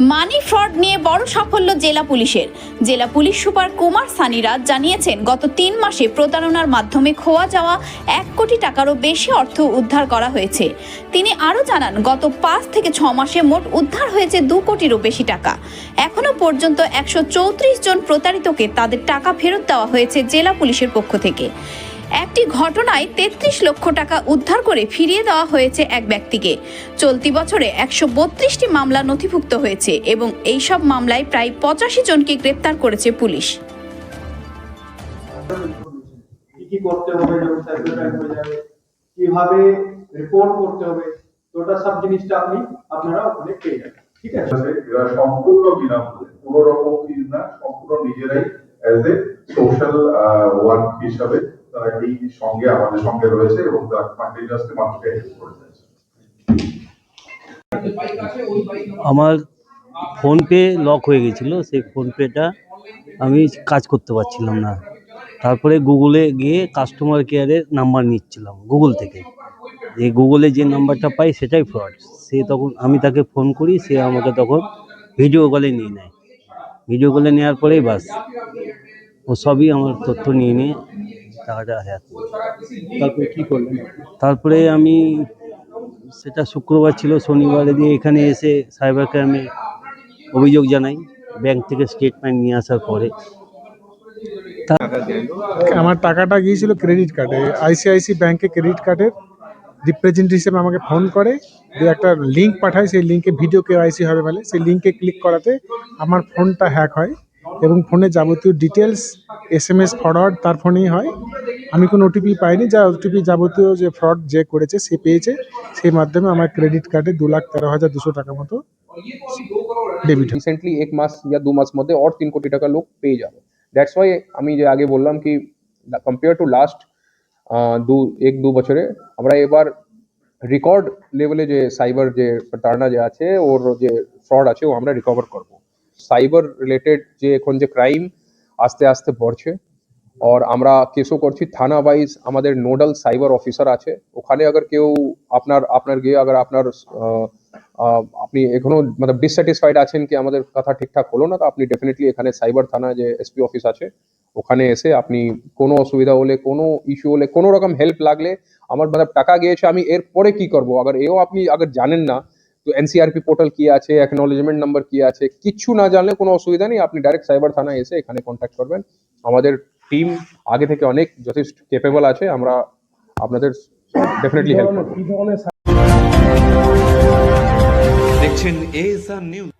মানি fraud নিয়ে বড় সাফল্য জেলা পুলিশের। জেলা পুলিশ সুপার কুমার সানিরাজ জানিয়েছেন, গত তিন মাসে প্রতারণার মাধ্যমে খোয়া যাওয়া এক কোটি টাকারও বেশি অর্থ উদ্ধার করা হয়েছে। তিনি আরও জানান, গত পাঁচ থেকে ছ মাসে মোট উদ্ধার হয়েছে দু কোটিরও বেশি টাকা। এখনও পর্যন্ত একশো চৌত্রিশ জন প্রতারিতকে তাদের টাকা ফেরত দেওয়া হয়েছে জেলা পুলিশের পক্ষ থেকে। একটি ঘটনায় তেত্রিশ লক্ষ টাকা উদ্ধার করে ফিরিয়ে দেওয়া হয়েছে এক ব্যক্তিকে। চলতি বছরে একশো বত্রিশটি মামলা নথিভুক্ত হয়েছে এবং এইসব মামলায় প্রায় পঁচাশি জনকে গ্রেপ্তার করেছে পুলিশ। কি কি করতে হবে যখন সাইবার হয়ে যাবে কীভাবে রিপোর্ট করতে হবে ওটা সব জিনিসটা আপনি আপনারা ওখানে পেয়ে যাবেন। ঠিক আছে? আছে এরা সম্পূর্ণ বিনামূল্যে কোনো রকম ফিজ না সম্পূর্ণ নিজেরাই অ্যাজ এ সোশ্যাল ওয়ার্ক হিসাবে তারা এই সঙ্গে আমাদের সঙ্গে রয়েছে এবং কন্টিনিউয়াসলি মানুষকে হেল্প করে আমার ফোনপে লক হয়ে গেছিল, সেই ফোনপেটা আমি কাজ করতে পারছিলাম না। তারপরে গুগলে গিয়ে কাস্টমার কেয়ারের নাম্বার নিচ্ছিলাম গুগল থেকে। যে গুগলে যে নাম্বারটা পাই সেটাই ফ্রড সে তখন আমি তাকে ফোন করি, সে আমাকে তখন ভিডিও কলে নিয়ে নেয়। ভিডিও কলে নেওয়ার পরেই বাস, ও সবই আমার তথ্য নিয়ে নিয়ে টাকাটা হ্যাক তারপরে কি করলেন? তারপরে আমি সেটা শুক্রবার ছিল শনিবারে দিয়ে এখানে এসে সাইবার ক্রাইমে অভিযোগ জানাই ব্যাংক থেকে স্টেটমেন্ট নিয়ে আসার পরে। আমার টাকাটা গিয়েছিল ক্রেডিট কার্ডে আইসিআইসি ব্যাংকে ক্রেডিট কার্ডের রিপ্রেজেন্টেটিভ হিসেবে আমাকে ফোন করে দিয়ে একটা লিঙ্ক পাঠায় সেই লিঙ্কে ভিডিও কেওয়াইসি হবে বলে। সেই লিঙ্কে ক্লিক করাতে আমার ফোনটা হ্যাক হয় এবং ফোনে যাবতীয় details S M S forward তার ফোনেই হয়। আমি কোনো ওটিপি পাইনি, যা ওটিপি যাবতীয় যে ফ্রড যে করেছে, সে পেয়েছে। সেই মাধ্যমে আমার ক্রেডিট কার্ডে দু লাখ তেরো হাজার দুশো টাকা মতো ডেবিট রিসেন্টলি এক মাস ইয়া দু মাস মধ্যে অর তিন কোটি টাকা লোক পেয়ে যাবে। দ্যাটস ওয়াই আমি যে আগে বললাম কি কম্পেয়ার টু লাস্ট দু, এক, দু বছরে, আমরা এবার রেকর্ড লেভেলে যে সাইবার যে প্রতারণা যে আছে, ওর যে ফ্রড আছে, ও আমরা রিকভার করব। সাইবার রিলেটেড যে এখন যে ক্রাইম আস্তে আস্তে বাড়ছে। আর আমরা কেসও করছি। থানা ওয়াইজ আমাদের নোডাল সাইবার অফিসার আছে। ওখানে আবার কেউ আপনার আপনার গিয়ে আবার আপনার আপনি এখনও মানে ডিসস্যাটিসফাইড আছেন কি আমাদের কথা ঠিকঠাক হলো না, তো আপনি ডেফিনেটলি এখানে সাইবার থানা যে এসপি অফিস আছে, ওখানে এসে আপনি কোনো অসুবিধা হলে, কোনো ইস্যু হলে, কোনো রকম হেল্প লাগলে আমার মানে টাকা গিয়েছে, আমি এর পরে কি করব? আবার এও আপনি আগে জানেন না, তো এনসিআরপি পোর্টাল কি আছে অ্যাকনোলেজমেন্ট নাম্বার কি আছে কিচ্ছু না জানলে কোনো অসুবিধা নেই, আপনি ডাইরেক্ট সাইবার থানায় এসে এখানে কন্ট্যাক্ট করবেন। আমাদের টিম আগে থেকে অনেক যথেষ্ট কেপেবল আছে আমরা আপনাদের ডেফিনেটলি হেল্প দেখছেন এ নিউজ